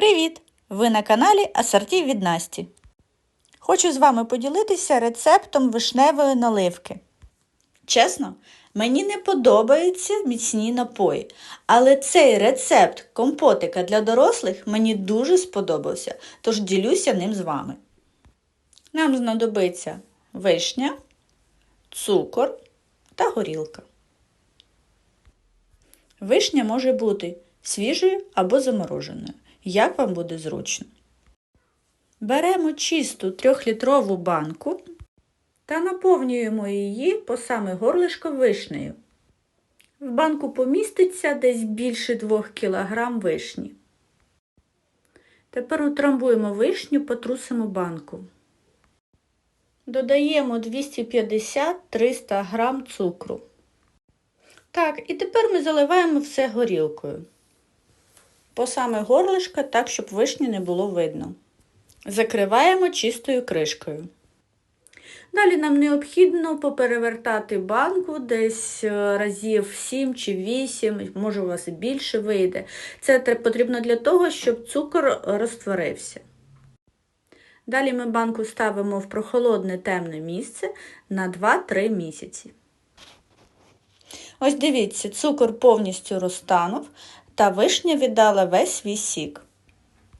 Привіт! Ви на каналі Асортів від Насті. Хочу з вами поділитися рецептом вишневої наливки. Чесно, мені не подобаються міцні напої, але цей рецепт компотика для дорослих мені дуже сподобався, тож ділюся ним з вами. Нам знадобиться вишня, цукор та горілка. Вишня може бути свіжою або замороженою, як вам буде зручно. Беремо чисту 3-літрову банку та наповнюємо її по саме горлишко вишнею. В банку поміститься десь більше 2 кг вишні. Тепер утрамбуємо вишню, потрусимо банку. Додаємо 250-300 г цукру. Так, і тепер ми заливаємо все горілкою. По саме горлишко, так, щоб вишні не було видно. Закриваємо чистою кришкою. Далі нам необхідно поперевертати банку десь е, разів 7 чи 8, може у вас і більше вийде. Це потрібно для того, щоб цукор розтворився. Далі ми банку ставимо в прохолодне темне місце на 2-3 місяці. Ось дивіться, цукор повністю розтанув та вишня віддала весь свій сік.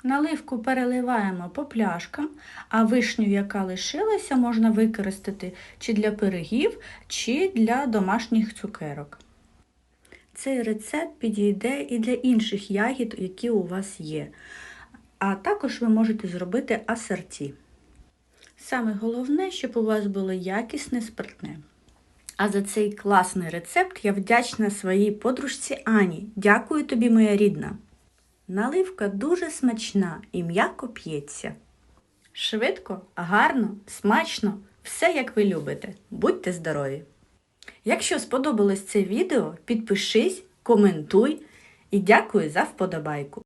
Наливку переливаємо по пляшкам, а вишню, яка лишилася, можна використати чи для пирогів, чи для домашніх цукерок. Цей рецепт підійде і для інших ягід, які у вас є. А також ви можете зробити асорті. Саме головне, щоб у вас було якісне спиртне. А за цей класний рецепт я вдячна своїй подружці Ані. Дякую тобі, моя рідна. Наливка дуже смачна і м'яко п'ється. Швидко, гарно, смачно, все як ви любите. Будьте здорові! Якщо сподобалось це відео, підпишись, коментуй і дякую за вподобайку.